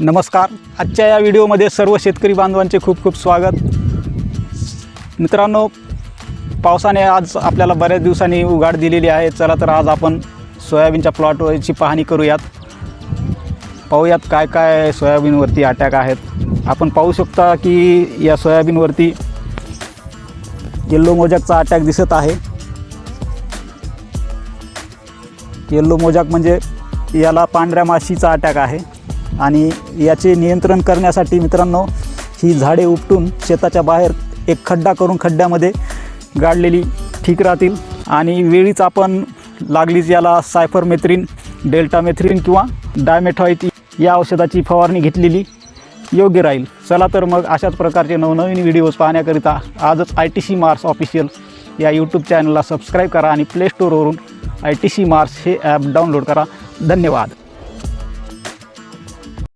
नमस्कार. आजच्या या व्हिडिओमध्ये सर्व शेतकरी बांधवांचे खूप खूप स्वागत. मित्रांनो पावसाने आज आपल्याला बऱ्याच दिवसांनी उघाड दिलेली आहे. चला तर आज आपण सोयाबीनच्या प्लॉटवरची पाहणी करूयात. पाहूयात काय काय सोयाबीनवरती अटॅक आहेत. आपण पाहू शकता की या सोयाबीनवरती येल्लो मोजॅकचा अटॅक दिसत आहे. येल्लो मोजाक म्हणजे याला पांढऱ्या माशीचा अटॅक आहे. आणि याचे नियंत्रण करण्यासाठी मित्रांनो ही झाडे उपटून शेताच्या बाहेर एक खड्डा करून खड्ड्यामध्ये गाडलेली ठीक राहतील. आणि वेळीच आपण लागलीच याला सायफरमेथ्रिन डेल्टामेथ्रिन किंवा डायमेथॉईट या औषधाची फवारणी घेतलेली योग्य राहील. चला तर मग अशाच प्रकारचे नवनवीन व्हिडिओज पाहण्याकरिता आजच I T C Mars official या यूट्यूब चॅनलला सबस्क्राईब करा आणि प्ले स्टोरवरून आय टी सी मार्स हे ॲप डाउनलोड करा. धन्यवाद.